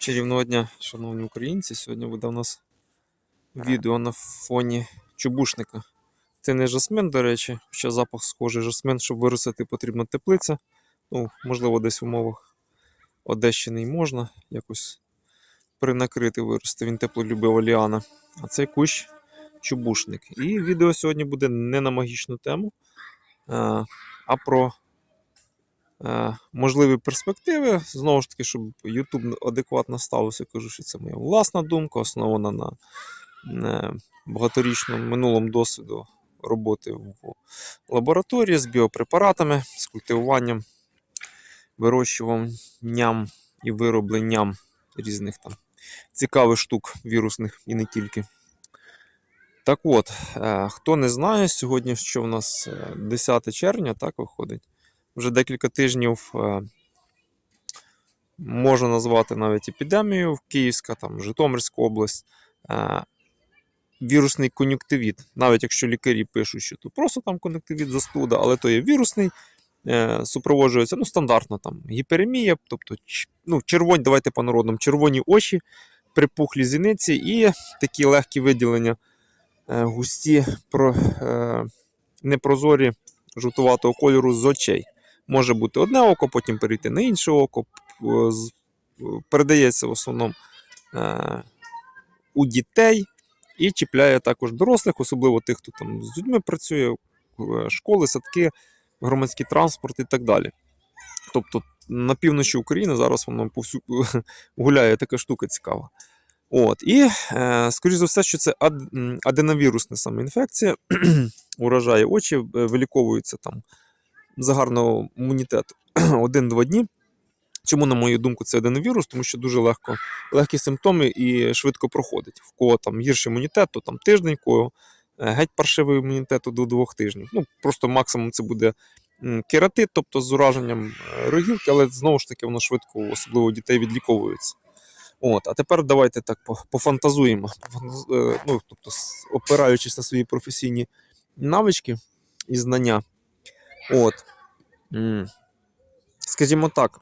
Чарівного дня, шановні українці. Сьогодні буде у нас відео на фоні чубушника. Це не жасмин, до речі, ще запах схожий. Жасмин, щоб виростити, потрібна теплиця. Ну, можливо, десь в умовах Одещини й можна якось принакрити вирости. Він теплолюбива ліана. А цей кущ чубушник. І відео сьогодні буде не на магічну тему, а, про можливі перспективи. Знову ж таки, щоб YouTube адекватно ставився, кажу, що це моя власна думка, основана на е, багаторічному минулому досвіду роботи в лабораторії з біопрепаратами, з культивуванням, вирощуванням і виробленням різних там цікавих штук вірусних і не тільки. Так от, е, хто не знає, сьогодні що в нас е, 10 червня, так виходить. Вже декілька тижнів е, можна назвати навіть епідемією в Київська, там, Житомирська область. Е, Вірусний кон'юктивіт. Навіть якщо лікарі пишуть, що то просто там кон'юктивіт застуда, але то є вірусний, е, супроводжується ну, стандартно там гіперемія, тобто ну, червоні, давайте по народному, червоні очі, припухлі зіниці і такі легкі виділення густі про, непрозорі жовтуватого кольору з очей. Може бути одне око, потім перейти на інше око. Передається в основному е, у дітей і чіпляє також дорослих, особливо тих, хто там з людьми працює, е, школи, садки, громадський транспорт і так далі. Тобто на півночі України зараз воно повсю... гуляє така штука цікава. От. І, е, скоріш за все, що це аденовірусна саме інфекція, уражає очі, е, виліковується там за гарного імунітету один-два дні. Чому, на мою думку, це аденовірус? Тому що дуже легко, легкі симптоми і швидко проходить. В кого там гірший імунітет, то там тиждень, в кого е, геть паршивий імунітет до двох тижнів. Ну, просто максимум це буде кератит, тобто з ураженням е, рогівки, але знову ж таки воно швидко, особливо у дітей, відліковується. От, а тепер давайте так пофантазуємо. Е, Ну, тобто, опираючись на свої професійні навички і знання. От. Скажімо так,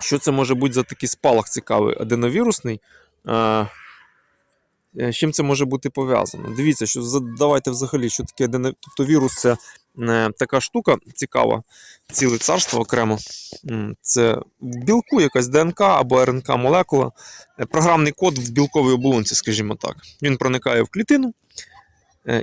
що це може бути за такий спалах цікавий аденовірусний? Е, з чим це може бути пов'язано? Дивіться, що давайте взагалі, що таке адено... Тобто вірус це е, така штука цікава, ціле царство окремо. Це в білку якась ДНК або РНК молекула, програмний код в білковій оболонці, скажімо так. Він проникає в клітину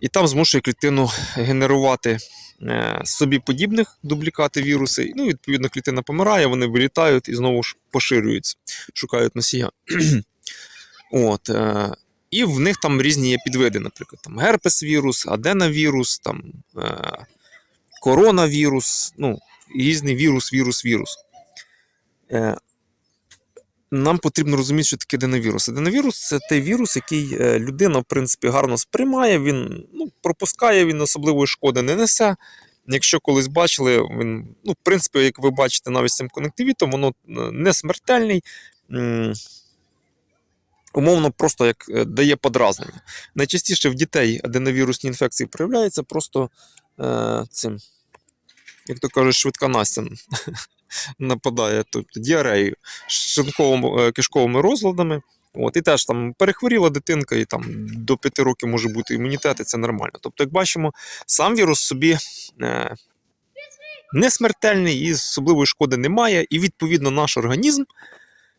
і там змушує клітину генерувати е, собі подібних дублікати віруси. Ну, відповідно, клітина помирає, вони вилітають і знову ж поширюються, шукають носія. От, е, і в них там різні є підвиди, наприклад, там герпес-вірус, аденовірус, там, е, коронавірус, ну, різний вірус, вірус, вірус. Нам потрібно розуміти, що таке аденовірус. Аденовірус це той вірус, який е, людина, в принципі, гарно сприймає, він ну, пропускає, він особливої шкоди не несе. Якщо колись бачили, він, ну, в принципі, як ви бачите, навіть цим конективітом, воно е, не смертельний. Умовно, просто як е, дає подразнення. Найчастіше в дітей аденовірусні інфекції проявляються просто е, цим, як то кажуть, швидка Настя нападає, тобто діареєю, шлунково кишковими розладами. От, і теж там перехворіла дитинка, і там до 5 років може бути імунітет, і це нормально. Тобто, як бачимо, сам вірус собі е, не смертельний і особливої шкоди немає. І відповідно наш організм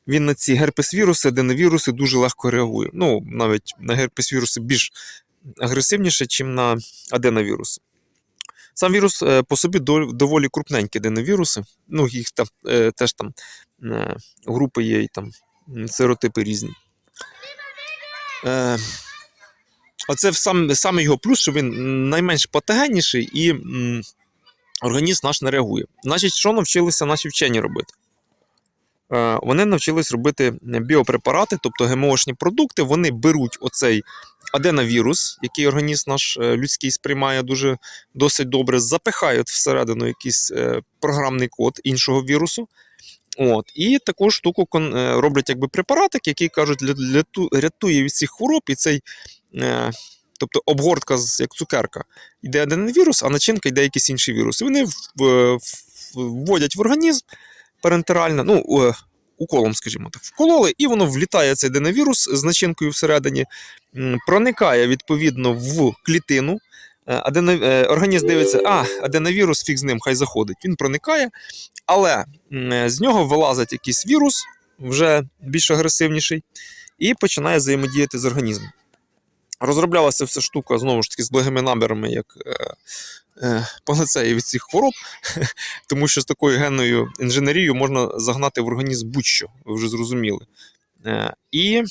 він на ці герпес-віруси, аденовіруси дуже легко реагує. Ну, навіть на герпес-віруси більш агресивніше, ніж на аденовіруси. Сам вірус е, по собі дов- доволі крупненькі аденовіруси. Ну, їх там е, теж там е, групи є і там серотипи різні. Оце сам, саме його плюс, що він найменш патогенніший і організм наш не реагує. Значить, що навчилися наші вчені робити? Е, вони навчились робити біопрепарати, тобто ГМОшні продукти. Вони беруть оцей аденовірус, який організм наш е, людський сприймає дуже досить добре, запихають всередину якийсь е, програмний код іншого вірусу. От, і таку штуку роблять якби препаратик, який кажуть, рятує від всіх хвороб, і цей, тобто обгортка як цукерка, йде аденовірус, а начинка йде якийсь інший вірус. І вони вводять в організм парентерально, ну, е, уколом, скажімо так, вкололи, і воно влітає цей аденовірус з начинкою всередині, проникає відповідно в клітину. Е, Адено... е, Організм дивиться, а, аденовірус, фіг з ним, хай заходить. Він проникає, але з нього вилазить якийсь вірус, вже більш агресивніший, і починає взаємодіяти з організмом. Розроблялася вся штука знову ж таки з благими намірами, як панацея від цих хвороб, тому що з такою генною інженерією можна загнати в організм будь-що, ви вже зрозуміли. Е, і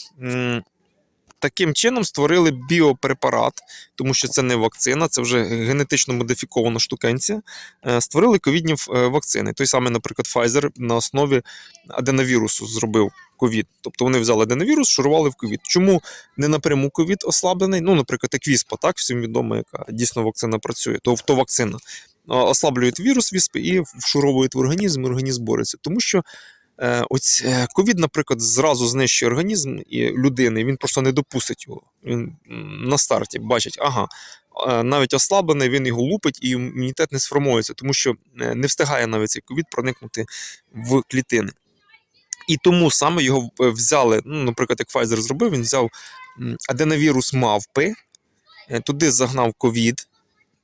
таким чином створили біопрепарат, тому що це не вакцина, це вже генетично модифікована штукенція. Е, створили ковідні е, вакцини. Той самий, наприклад, Pfizer на основі аденовірусу зробив ковід. Тобто вони взяли аденовірус, шурували в ковід. Чому не напряму ковід ослаблений? Ну, наприклад, як віспа, так, всім відомо, яка дійсно вакцина працює, то, то вакцина. Ослаблюють вірус віспи і вшуровують в організм, і організм бореться. Тому що е, ось е, ковід, наприклад, зразу знищує організм і людини, він просто не допустить його. Він на старті бачить, ага. е, Навіть ослаблений, він його лупить і імунітет не сформується, тому що не встигає навіть цей ковід проникнути в клітини. І тому саме його е, взяли, ну, наприклад, як Pfizer зробив, він взяв аденовірус мавпи, е, туди загнав ковід,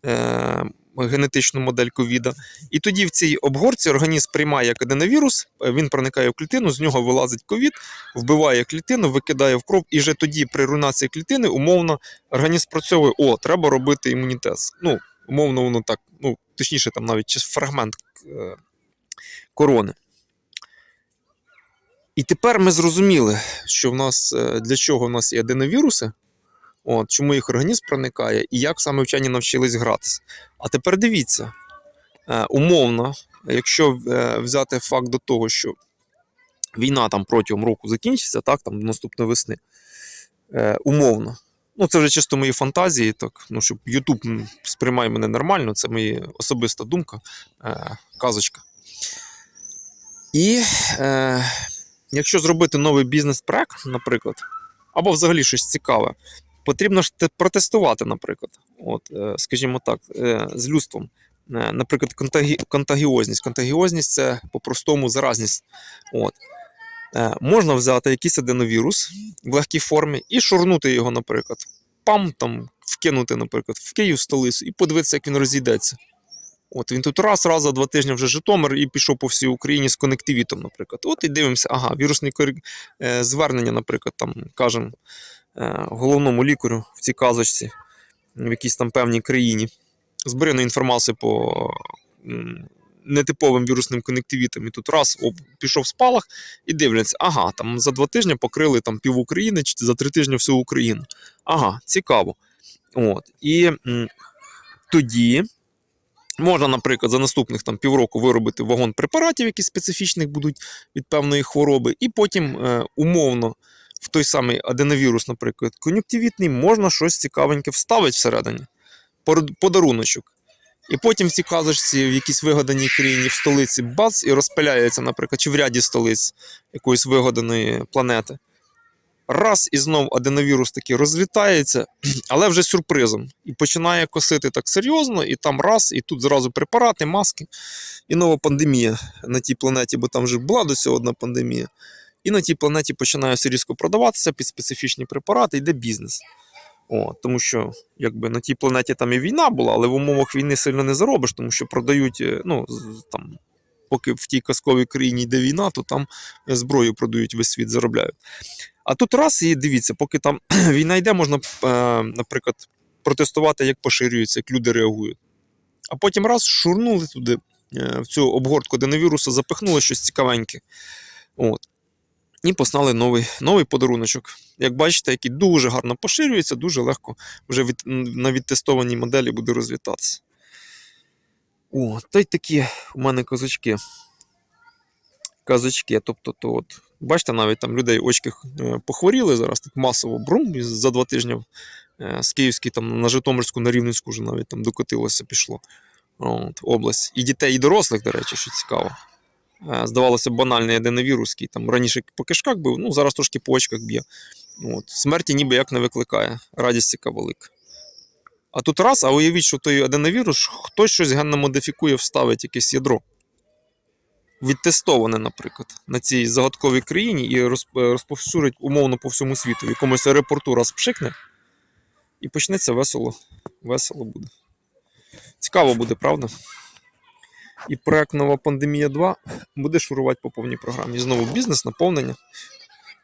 е, генетичну модель ковіда. І тоді в цій обгорці організм приймає як аденовірус, він проникає в клітину, з нього вилазить ковід, вбиває клітину, викидає в кров, і вже тоді при руйнації клітини умовно організм спрацьовує: о, треба робити імунітет. Ну, умовно, воно так, ну, точніше, там навіть фрагмент корони. І тепер ми зрозуміли, що в нас е, для чого в нас є аденовіруси, от, чому їх організм проникає, і як саме вчені навчились гратися. А тепер дивіться, е, умовно, якщо е, взяти факт до того, що війна там протягом року закінчиться, так, там до наступної весни, умовно. Ну, це вже чисто мої фантазії, так, ну, щоб YouTube сприймає мене нормально, це моя особиста думка, казочка. І якщо зробити новий бізнес-проект, наприклад, або взагалі щось цікаве, потрібно ж протестувати, наприклад, от, е, скажімо так, е, з людством. Е, Наприклад, контагі... контагіозність. Контагіозність це по-простому заразність. От. Можна взяти якийсь аденовірус в легкій формі і шурнути його, наприклад. Пам там вкинути, наприклад, в Київ столицю і подивитися, як він розійдеться. От він тут раз, раз за два тижні вже Житомир і пішов по всій Україні з конективітом, наприклад. От і дивимося, ага, вірусне корі- е, звернення, наприклад, там кажемо е, головному лікарю в цій казочці в якійсь там певній країні. Зберено інформацію по нетиповим вірусним конективітам. І тут раз об, пішов спалах і дивляться, ага, там за два тижні покрили там пів України чи за три тижні всю Україну. Ага, цікаво. От. І тоді можна, наприклад, за наступних там півроку виробити вагон препаратів, які специфічних будуть від певної хвороби, і потім е, умовно в той самий аденовірус, наприклад, кон'юктивітний, можна щось цікавеньке вставити всередині. Подаруночок. І потім в цій казочці в якійсь вигаданій країні в столиці бац і розпиляється, наприклад, чи в ряді столиць якоїсь вигаданої планети. Раз і знов аденовірус таки розлітається, але вже сюрпризом. І починає косити так серйозно, і там раз, і тут зразу препарати, маски, і нова пандемія на тій планеті, бо там вже була до цього одна пандемія. І на тій планеті починає все різко продаватися під специфічні препарати, йде бізнес. О, тому що якби на тій планеті там і війна була, але в умовах війни сильно не заробиш, тому що продають, е, ну, там, поки в тій казковій країні йде війна, то там зброю продають, весь світ заробляють. А тут раз і дивіться, поки там війна йде, можна, е, наприклад, протестувати, як поширюється, як люди реагують. А потім раз шурнули туди е, в цю обгортку аденовірусу, запихнули щось цікавеньке. От. І послали новий, новий подаруночок. Як бачите, який дуже гарно поширюється, дуже легко вже від, на відтестованій моделі буде розлітатися. О, та й такі у мене козачки. Казачки. Тобто, то от, бачите, навіть там людей очки е, похворіли зараз, так масово брум, за два тижні е, з Київської там, на Житомирську, на Рівненську вже навіть там докотилося, пішло. От, область. І дітей, і дорослих, до речі, що цікаво. Е, Здавалося, банальний аденовірус, який там раніше по кишках бив, ну зараз трошки по очках б'є. От. Смерті ніби як не викликає. Радість яка велика. А тут раз, а уявіть, що той аденовірус хтось щось генно модифікує, вставить якесь ядро. Відтестоване, наприклад, на цій загадковій країні і е, розповсюдить умовно по всьому світу. Якомусь аеропорту раз пшикне, і почнеться весело. Весело буде. Цікаво буде, правда? І проект Нова пандемія 2 буде шурувати по повній програмі. Знову бізнес, наповнення.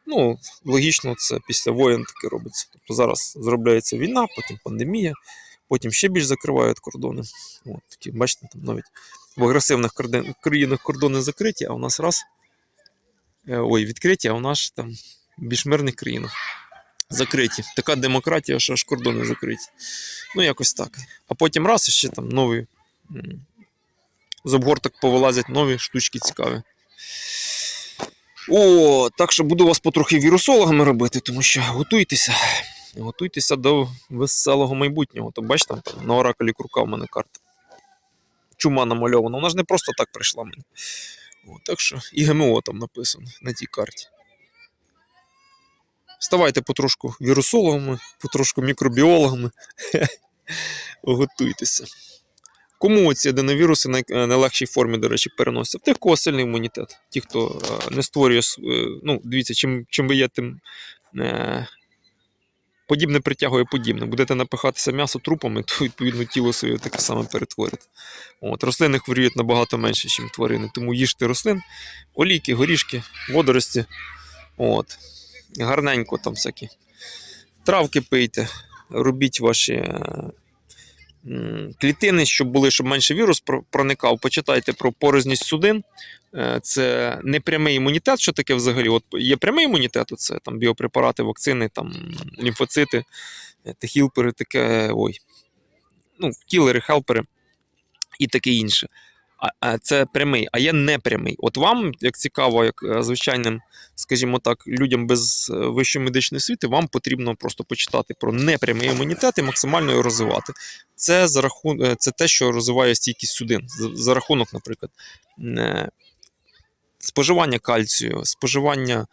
Ну, логічно, це після воєн таке робиться. Тобто зараз зробляється війна, потім пандемія, потім ще більш закривають кордони. От, такі, бачите, там навіть в агресивних країнах кордони закриті, а у нас раз. е, Ой, відкриті, а у нас там в більш мирних країнах закриті. Така демократія, що аж кордони закриті. Ну, якось так. А потім раз ще там нові. З обгорток повилазять нові штучки цікаві. О, так що буду вас потрохи вірусологами робити, тому що готуйтеся. Готуйтеся до веселого майбутнього. То бачите, на оракулі крука в мене карта. Чума намальована. Вона ж не просто так прийшла мені. О, так що і ГМО там написано на тій карті. Ставайте потрошку вірусологами, потрошку мікробіологами. Готуйтеся. Кому ці аденовіруси най- е, найлегшій формі, до речі, переносяться? В тих, кого сильний імунітет. Ті, хто е, не створює. е, Ну, дивіться, чим, чим ви є, тим подібне притягує подібне. Будете напихатися м'ясо трупами, то відповідно тіло своє таке саме перетворите. От, рослини хворіють набагато менше, ніж тварини. Тому їжте рослин, олійки, горішки, водорості. От. Гарненько там всякі. Травки пийте, робіть ваші. Клітини, щоб були, щоб менше вірус проникав. Почитайте про порозність судин. Е, Це не прямий імунітет. Що таке взагалі? От є прямий імунітет, це там біопрепарати, вакцини, там лімфоцити, е, Т-хілпери, таке. Ой. Ну, кілери, хелпери і таке інше. А, це прямий, а є непрямий. От вам, як цікаво, як е, звичайним, скажімо так, людям без е, вищої медичної освіти, вам потрібно просто почитати про непрямий імунітет і максимально його розвивати. Це за рахун... е, це те, що розвиває стійкість судин. За, рахунок, наприклад, споживання кальцію, споживання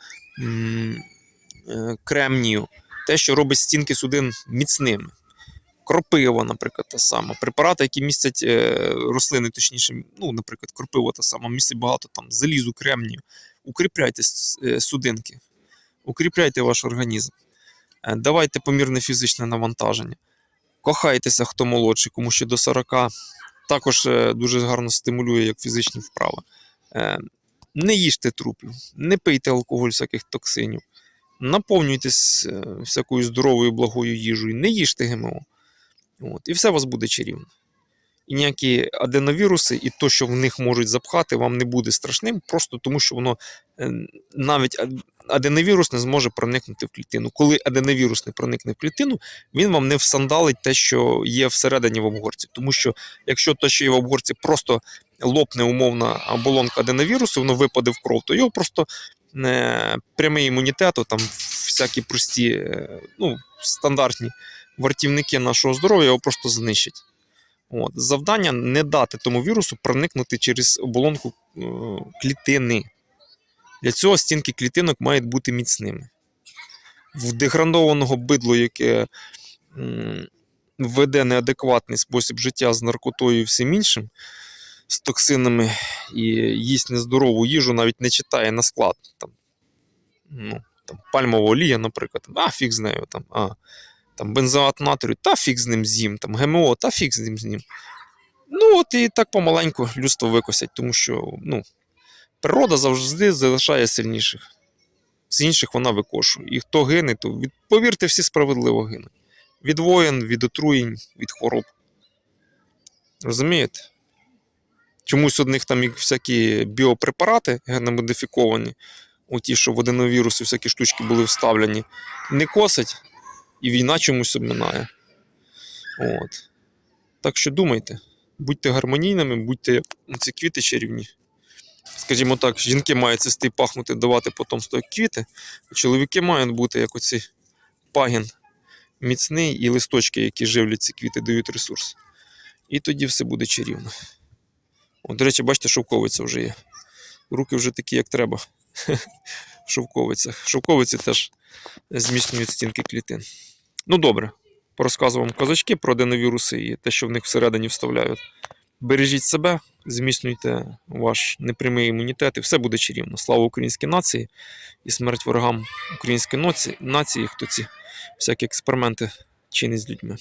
кремнію, те, що робить стінки судин міцними. Кропива, наприклад, та сама. Препарати, які містять е, рослини, точніше, ну, наприклад, кропива та сама, містить багато там залізу, кремнію. Укріпляйте е, судинки, укріпляйте ваш організм. Е, Давайте помірне фізичне навантаження. Кохайтеся, хто молодший, кому ще до 40 також дуже гарно стимулює як фізичні вправи. Не їжте трупів, не пийте алкоголь всяких токсинів, наповнюйтесь всякою здоровою благою їжею, не їжте ГМО. От, і все у вас буде чарівно. І ніякі аденовіруси, і то, що в них можуть запхати, вам не буде страшним, просто тому що воно е, навіть ад- аденовірус не зможе проникнути в клітину. Коли аденовірус не проникне в клітину, він вам не всандалить те, що є всередині в обгорці. Тому що якщо те, що є в обгорці, просто лопне умовна оболонка аденовірусу, воно випаде в кров, то його просто е, прямий імунітет, там всякі прості, е, ну, стандартні вартівники нашого здоров'я його просто знищать. От. Завдання не дати тому вірусу проникнути через оболонку е, клітини. Для цього стінки клітинок мають бути міцними. В деградованого бидло, яке веде неадекватний спосіб життя з наркотою і всім іншим, з токсинами і їсть нездорову їжу, навіть не читає на склад. Там, ну, там, пальмова олія, наприклад, а фіг з нею. Там, а, там, бензоат натрію, та фіг з ним з'їм, там, ГМО, та фіг з ним з'їм. Ну, от і так помаленьку людство викосять, тому що ну, природа завжди залишає сильніших. З інших вона викошує. І хто гине, то від, повірте, всі справедливо гинуть. Від воєн, від отруєнь, від хвороб. Розумієте? Чомусь одних там всякі біопрепарати геномодифіковані, у ті, що в аденовіруси всякі штучки були вставлені, не косить, і війна чомусь обминає. От. Так що думайте, будьте гармонійними, будьте як ці квіти чарівні. Скажімо так, жінки мають цвісти і пахнути, давати потомство квіти, а чоловіки мають бути як оці пагін міцний і листочки, які живлять ці квіти, дають ресурс. І тоді все буде чарівно. От, до речі, бачите, шовковиця вже є. Руки вже такі, як треба. Шовковицях. Шовковиці теж зміцнюють стінки клітин. Ну добре, порозказував вам казачки про аденовіруси і те, що в них всередині вставляють. Бережіть себе, зміцнюйте ваш непрямий імунітет, і все буде чарівно. Слава українській нації і смерть ворогам української нації, хто ці всякі експерименти чинить з людьми.